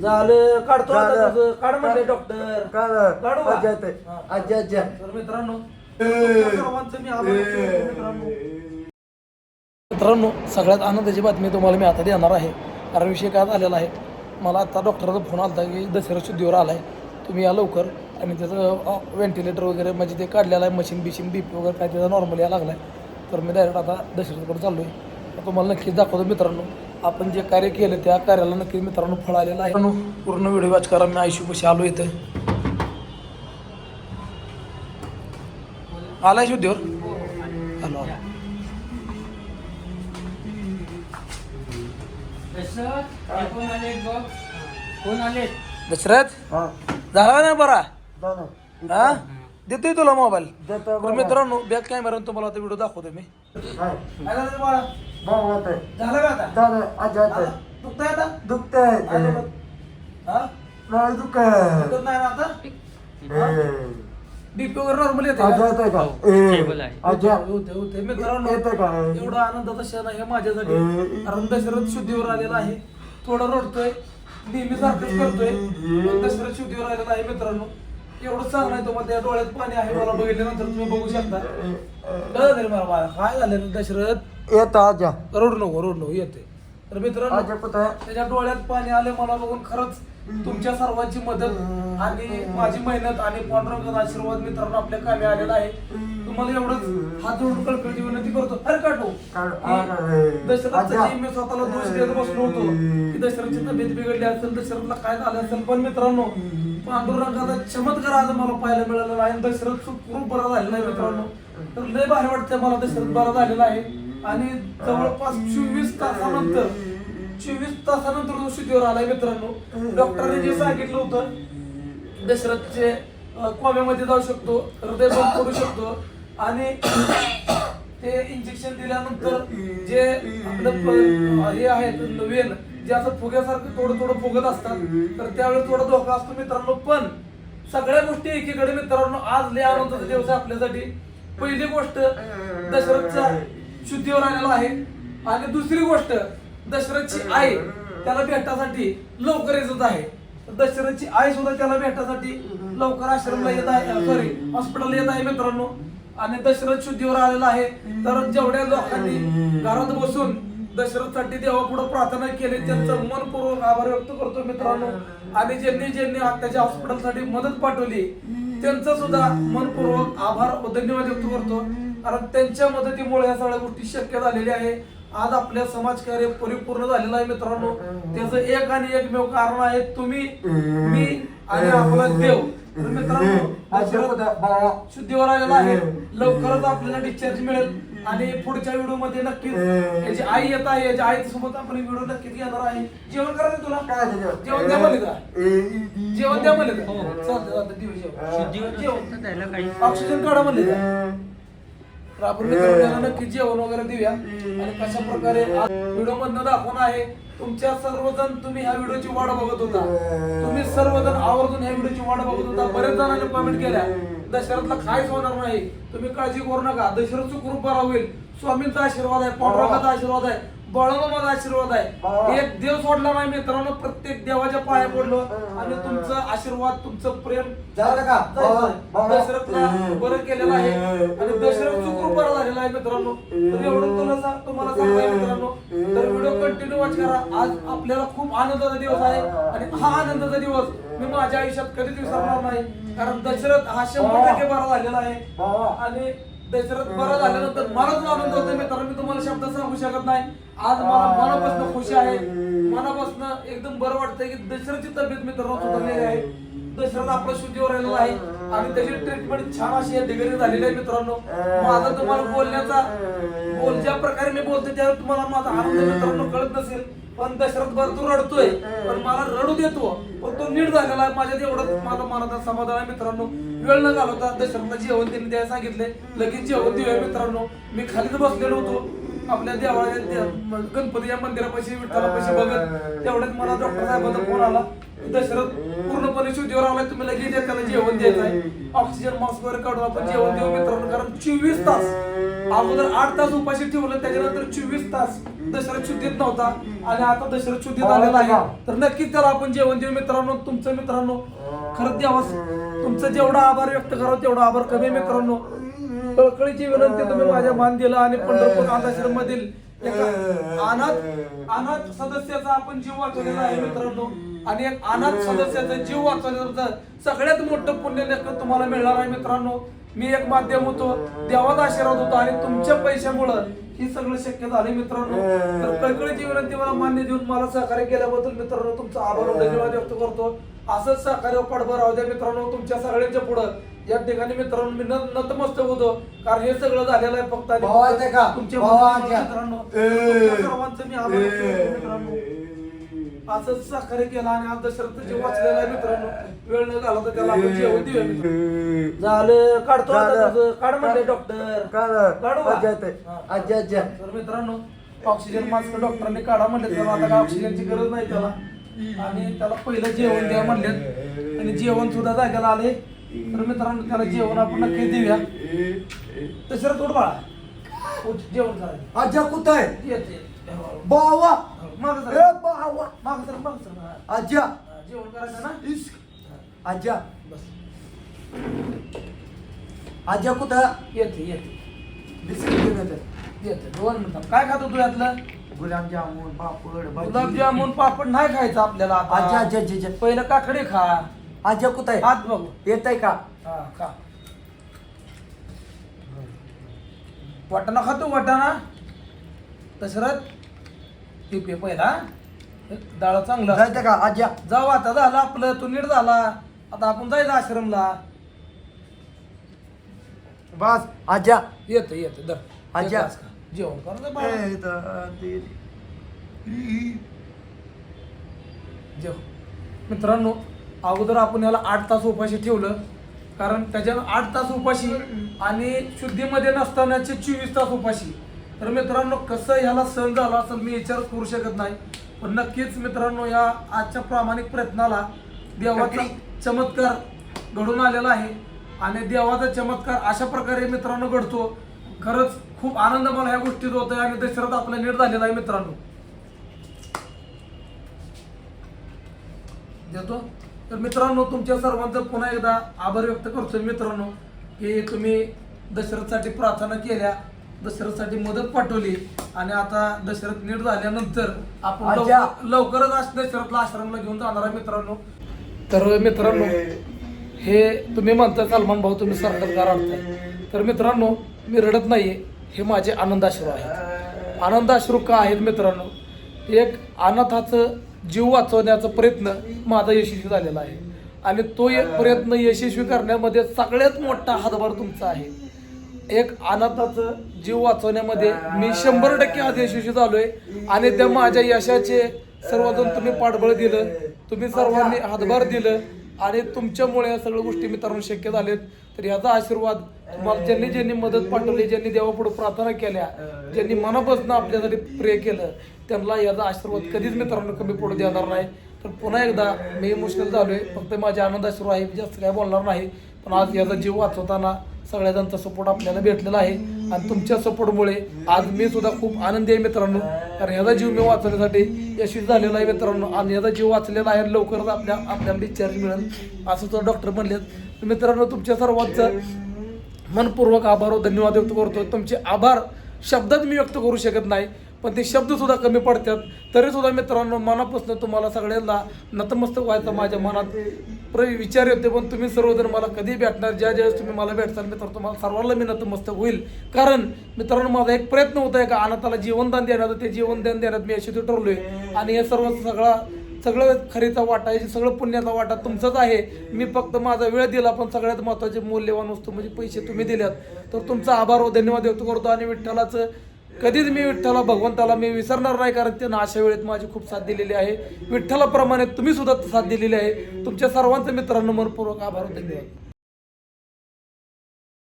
झालं काढतो आता झालं. तुझं. काढ म्हणले डॉक्टर काढ का? हा. तर मित्रांनो तुमच्या सर्वांचं मी आभार व्यक्त करतो मित्रांनो. मित्रांनो सगळ्यात आनंदाची बातमी तुम्हाला मी आता देणार आहे. कारण विषय काय झालेला आहे? मला आता डॉक्टरचा फोन आला होता की दसरा शुद्धीवर आला आहे तुम्ही या लवकर. आणि त्याचं व्हेंटिलेटर वगैरे म्हणजे ते काढलेलं आहे मशीन बिशीन बी पी वगैरे काय त्याचा नॉर्मल यायला लागला आहे तर मी डायरेक्ट आता दशरथकडे चाललो आहे तुम्हाला नक्कीच दाखवतो मित्रांनो. आपण जे कार्य केलं त्या कार्याला नक्कीच मित्रांनो फळ आलेलं आहे. पूर्ण व्हिडिओ वॉच करा मी आयुष्यपाशी आलो इथं. आलाय शुद्धीवर आलो कोण आले? दशरथ? हा. झाला ना बरा? हा? देतोय तुला मोबाईल. देतो. मित्रांनो बॅक कॅमेरा तुम्हाला आता व्हिडिओ दाखवतो मी. हाय. झालं रे बाळा भाऊ होते झालं का आता? दादा आजी आता? आजी दुखतंय आता? दुखतंय. आलं बघ. हा? नाही दुखत दुखत नाही ना आता? बीपी वगैरे नॉर्मल येते आजी का? येते का? Stable आहे. आजी होते होते मित्रांनो येते का? एवढा आनंदाचा क्षण आहे माझ्यासाठी. ए. कारण दशरथ शुद्धीवर आलेला आहे. थोडं रडतोय. नेहमी सारखंच करतोय पण दशरथ शुद्धीवर आलेला आहे मित्रांनो. एवढं चांगलं आहे तुम्हाला त्या डोळ्यात पाणी आहे मला बघितल्यानंतर तुम्ही बघू शकता. काय झालं मला बाळा? काय झालं दशरथ? येतो आजा. रडू नको रडू नको येते तर मित्रांनो त्याच्या डोळ्यात पाणी आले मला बघून खरंच तुमच्या सर्वांची मदत आणि माझी मेहनत आणि पांडुरंगाचा आशीर्वाद मित्रांनो आपल्या कामी आलेला आहे. तुम्हाला एवढंच हात जोडून कळकळीची विनंती करतो. अरे काटो काढ. दशरथचा आजा. मी स्वतःला दोष देत बसलो होतो की दशरथची तब्येत बिघडली असेल दशरथला काय झालं असेल पण मित्रांनो पांडुरंगाचा चमत्कार आज मला पाहायला मिळालेला आहे. आणि दशरथ खूप बरा झालेला आहे मित्रांनो. तर लय भारी वाटतंय मला दशरथ बरा झालेला आहे. आणि जवळपास चोवीस तासानंतर चोवीस तासानंतर तो शुद्धीवर आलाय मित्रांनो. डॉक्टरने जे सांगितलं होतं दशरथचे अं, कोम्यामध्ये जाऊ शकतो हृदय बंद करू शकतो. आणि ते इंजेक्शन दिल्यानंतर जे आपलं हे आहेत वेन जे असं फुग्यासारखं थोडं थोडं फुगत असतात तर त्यावेळेस थोडा धोका असतो मित्रांनो. पण सगळ्या गोष्टी एकीकडे मित्रांनो आज लय आनंदाचा दिवस आहे आपल्यासाठी. पहिली गोष्ट दशरथचा शुद्धीवर आलेला आहे. आणि दुसरी गोष्ट दशरथची आई त्याला भेटण्यासाठी लवकर येत आहे. दशरथची आई सुद्धा त्याला भेटण्यासाठी लवकर आश्रमला येत आहे सॉरी हॉस्पिटलला येत आहे मित्रांनो. आणि दशरथ शुद्धीवर आलेला आहे. तर जेवढ्या लोकांनी घरात बसून दशरथसाठी देवापुढे प्रार्थना केली. त्यांचं मनपूर्वक आभार व्यक्त करतो मित्रांनो. आणि ज्यांनी ज्यांनी त्याच्या हॉस्पिटलसाठी मदत पाठवली त्यांचं सुद्धा मनपूर्वक आभार व धन्यवाद व्यक्त करतो. कारण त्यांच्या मदतीमुळे या सगळ्या गोष्टी शक्य झालेल्या आहे. आज आपल्या समाजकार्य परिपूर्ण झालेलं आहे मित्रांनो. त्याचं एक आणि एकमेव कारण आहे तुम्ही मी आणि आपला देव. तर मित्रांनो शुद्धीवर आलेला आहे. लवकरच आपल्याला डिस्चार्ज मिळेल. आणि पुढच्या व्हिडिओमध्ये नक्कीच याची आई येत आहे याच्या आई सोबत आपण व्हिडिओ नक्कीच घेणार आहे. जेवण करायचं तुला? काय झालं? जेवण द्या म्हणले का? जेवण द्या म्हणले का? हो. चालतं चालतं देऊ जेवण. शुद्धीवर जेवण. त्याला काही ऑक्सिजन काढा म्हणले का? तर आपण मित्रांनो नक्की जेवण वगैरे देऊया. आणि कशा प्रकारे व्हिडिओ मधनं दाखवणं आहे तुमच्या सर्वजण तुम्ही ह्या व्हिडिओची वाट बघत होता. तुम्ही सर्वजण आवर्जून ह्या व्हिडिओची वाट बघत होता. बरेच जणांनी कमेंट केल्या. दशरथला काहीच होणार नाही. तुम्ही काळजी करू नका. दशरथचं कृप बरा होईल. स्वामींचा आशीर्वाद आहे पांडुरंगाचा आशीर्वाद आहे बाळामामाचा आशीर्वाद आहे. एक देव सोडला नाही मित्रांनो प्रत्येक देवाच्या पाया पडलो आणि तुमचा आशीर्वाद तुमचं प्रेम झालं का? दशरथला बरं केलेलं आहे. आणि दशरथ चुकून बरं झालेला आहे मित्रांनो. तर एवढं तुला सांग तुम्हाला सांगतोय मित्रांनो. तर व्हिडिओ कंटिन्यू वॉच करा. आज आपल्याला खूप आनंदाचा दिवस आहे. आणि हा आनंदाचा दिवस मी माझ्या आयुष्यात कधीच विसरणार नाही. कारण दशरथ हा शंभर टक्के बरा झालेला आहे. आणि दशरथ बरा झाल्यानंतर मला जो आनंद होतो मित्रांनो मी तुम्हाला शब्द सांगू शकत नाही. आज मला मनापासून खुशी आहे. मनापासून एकदम बरं वाटतंय की दशरथची तब्येत मित्रांनो सुधारलेली आहे. दशरथ आपलं शुद्धीवर आलेला आहे. आणि त्याची ट्रीटमेंट छान अशी या ठिकाणी झालेली आहे मित्रांनो. माझा तुम्हाला बोलण्याचा बोल ज्या प्रकारे मी बोलतोय त्यावर तुम्हाला माझा आनंद मित्रांनो कळत नसेल. पण दशरथ बर रडतोय. पण मला रडू देतो पण तो नीट झालेला आहे. माझ्यात एवढं माझं मनात समाधान आहे मित्रांनो. वेळ न घालवता दशरथला जेवण त्यांनी द्यायला सांगितले. लगेच जेवण देऊया मित्रांनो. मी खालीच बसलेलो होतो. आपल्या देवाळ्या गणपती या मंदिरापाशी विठ्ठलापाशी बघत. तेवढ्यात मला डॉक्टर साहेबांचा फोन आला. दशरथ पूर्णपणे शुद्धीवर आला तुम्ही लगेच त्याला जेवण द्यायचं आहे ऑक्सिजन मास्क वगैरे काढून आपण जेवण देऊ मित्रांनो कारण चोवीस तास अगोदर आठ तास उपाशी ठेवलं त्याच्यानंतर चोवीस तास दशरथ शुद्धीत नव्हता आणि आता दशरथ शुद्धीत आलेला आहे. तर नक्कीच त्याला आपण जेवण देऊ मित्रांनो. तुमचं मित्रांनो खरंच द्यावं तुमचं जेवढा आभार व्यक्त करावं तेवढा आभार कमी मित्रांनो. कळकळीची विनंती तुम्ही माझ्या मान दिला आणि पंढरपूर अनाथाश्रम मधील अनाथ अनाथ सदस्याचा आपण जीव वाचवलेला आहे मित्रांनो. आणि एक अनाथ सदस्याचा जीव वाचवण्याचं सगळ्यात मोठं पुण्य लेखन तुम्हाला मिळणार आहे मित्रांनो. मी एक माध्यम होतो देवाचा आशीर्वाद होतो आणि तुमच्या पैशामुळं ही सगळं शक्य झाले मित्रांनो. तर कळकळीची विनंती मला मान्य देऊन मला सहकार्य केल्याबद्दल मित्रांनो तुमचा आभार धन्यवाद व्यक्त करतो. असंच सहकार्य पाठबळ राहू द्या मित्रांनो तुमच्या सगळ्यांच्या पुढं. या ठिकाणी मित्रांनो मी न- नतमस्तक होतो कारण हे सगळं झालेलं आहे फक्त? तुमच्या? मित्रांनो सर्वांचं मी आभार मित्रांनो. असंच सहकार्य केलं आणि आज दशरथ जीव वाचलेला आहे मित्रांनो. वेळ न झाला तर त्याला आपण जेवण देऊया मित्रांनो. झालं काढतो आता झालं. तुझं. काढ म्हणले डॉक्टर काढू. का? आज्या येते. आज्या आज्या तर मित्रांनो ऑक्सिजन मास्क डॉक्टरांनी काढा म्हणले त्याला. आता काय ऑक्सिजनची गरज नाही त्याला. आणि त्याला पहिलं जेवण द्या म्हणले आणि जेवण सुद्धा जाग्याला आले तर मित्रांनो त्याला जेवण आपण नक्की देऊया. तसं थोडं बाळा. उठ, जेवण करायचं आज्या कुठं आहे? येत, येत. बावा. मागं ए सर बावा मागं सर मागं सर हा. आज्या. जेवण करायचं ना? आज्या. बस. आज्या कुठं? येते येते. बिस्किट घेऊन येते येते दोन मिनिटं. काय खातो तू यातलं? गुलाबजामुन पापड भाजी. गुलाबजामुन पापड नाही खायचं आपल्याला आता. आज्या आज्या आज्या, आज्या. पहिलं काकडे खा. आज्या कुठं आहे? हात बघू. येत आहे का? हा खा. वाटाणा खातो वाटाणा. दशरथ? ती पे पहिला डाळ चांगलं जायचं का? आज्या. जाऊ आता झालं आपलं. तू नीट झाला. आता आपण जायचं आश्रमला. बस. आज्या. येतं येतं. दर आज्या. येतं आज. जेवण कर रे बाळा. ए, द- ते- जेव. मित्रांनो अगोदर आपण याला आठ तास उपाशी ठेवलं. कारण त्याच्या आठ तास उपाशी आणि शुद्धीमध्ये नसतानाचे चोवीस तास उपाशी. तर मित्रांनो कसं ह्याला सण झाला असं मी विचार करू शकत नाही. पण नक्कीच मित्रांनो या आजच्या प्रामाणिक प्रयत्नाला देवाचा चमत्कार घडून आलेला आहे. आणि देवाचा चमत्कार अशा प्रकारे मित्रांनो घडतो. खरंच खूप आनंद मला ह्या गोष्टीत होत आहे आणि दशरथ आपला नीट झालेला आहे मित्रांनो. देतो. तर मित्रांनो तुमच्या सर्वांचं पुन्हा एकदा आभार व्यक्त करतोय मित्रांनो की तुम्ही दशरथसाठी प्रार्थना केल्या. दशरथसाठी मदत पाठवली आणि आता दशरथ नीट झाल्यानंतर आपण लव-. लवकरच आज दशरथला आश्रमला घेऊन जाणार आहे मित्रांनो. तर मित्रांनो हे तुम्ही म्हणता सलमान भाऊ तुम्ही सरकार आणताय तर मित्रांनो मी रडत नाहीये. हे माझे आनंदाश्रू आहेत. आनंदाश्रू का आहेत मित्रांनो? एक अनाथाचं जीव वाचवण्याचा प्रयत्न माझा यशस्वी झालेला आहे. आणि तो एक प्रयत्न यशस्वी करण्यामध्ये सगळ्यात मोठा हातभार तुमचा आहे. एक अनाथाचं जीव वाचवण्यामध्ये मी शंभर टक्के आज यशस्वी झालोय आणि त्या माझ्या यशाचे सर्वजण तुम्ही पाठबळ दिलं. तुम्ही सर्वांनी हातभार दिलं. आणि तुमच्यामुळे या सगळ्या गोष्टी मित्रांनो शक्य झालेत. तर याचा आशीर्वाद तुम्हाला ज्यांनी ज्यांनी मदत पाठवली ज्यांनी देवापुढे प्रार्थना केल्या ज्यांनी मनापासून आपल्यासाठी प्रे केलं त्यांना याचा आशीर्वाद कधीच मित्रांनो कमी पडू देणार नाही. तर पुन्हा एकदा मी इमोशनल झालोय. फक्त माझे आनंद आशीर्वाद आहे जास्त काय बोलणार नाही. पण आज याचा जीव वाचवताना सगळ्या सपोर्ट आपल्याला भेटलेला आहे. आणि तुमच्या सपोर्टमुळे आज मी सुद्धा खूप आनंदी आहे मित्रांनो. कारण ह्याचा जीव मी वाचवण्यासाठी यशस्वी झालेला आहे मित्रांनो. आणि ह्याचा जीव वाचलेला आहे लवकरच आपल्या आपल्याला डिस्चार्ज मिळेल असं तो डॉक्टर म्हणलेत. मित्रांनो तुमच्या सर्वांचं मनपूर्वक आभार व धन्यवाद व्यक्त करतो तुमचे आभार शब्दात मी व्यक्त करू शकत नाही पण ते शब्दसुद्धा कमी पडतात. तरीसुद्धा मित्रांनो मनापासून तुम्हाला सगळ्यांना नतमस्तक व्हायचं माझ्या मनात. प्र विचार होते पण तुम्ही सर्वजण मला कधी भेटणार? ज्या ज्यावेळेस तुम्ही मला भेटसाल मित्रांनो तुम्हाला सर्वांना मी नतमस्तक होईल. कारण मित्रांनो माझा एक प्रयत्न होता आहे का अनाथाला जीवनदान देण्याचा ते जीवनदान देण्यात मी यशस्वी ठरलोय. आणि हे सर्व सगळा सगळं खरीचा वाटा आहे सगळं पुण्याचा वाटा तुमचाच आहे. मी फक्त माझा वेळ दिला पण सगळ्यात महत्त्वाचे मूल्यवान वस्तू म्हणजे पैसे तुम्ही दिल्यात. तर तुमचा आभार व धन्यवाद व्यक्त करतो. आणि विठ्ठलाचं कधीच मी विठ्ठला भगवंताला मी विसरणार नाही कारण त्यांना अशा वेळेत माझी खूप साथ दिलेली आहे. विठ्ठलाप्रमाणे तुम्ही सुद्धा साथ दिलेली आहे. तुमच्या सर्वांचं मित्रांनो मनपूर्वक आभार धन्यवाद.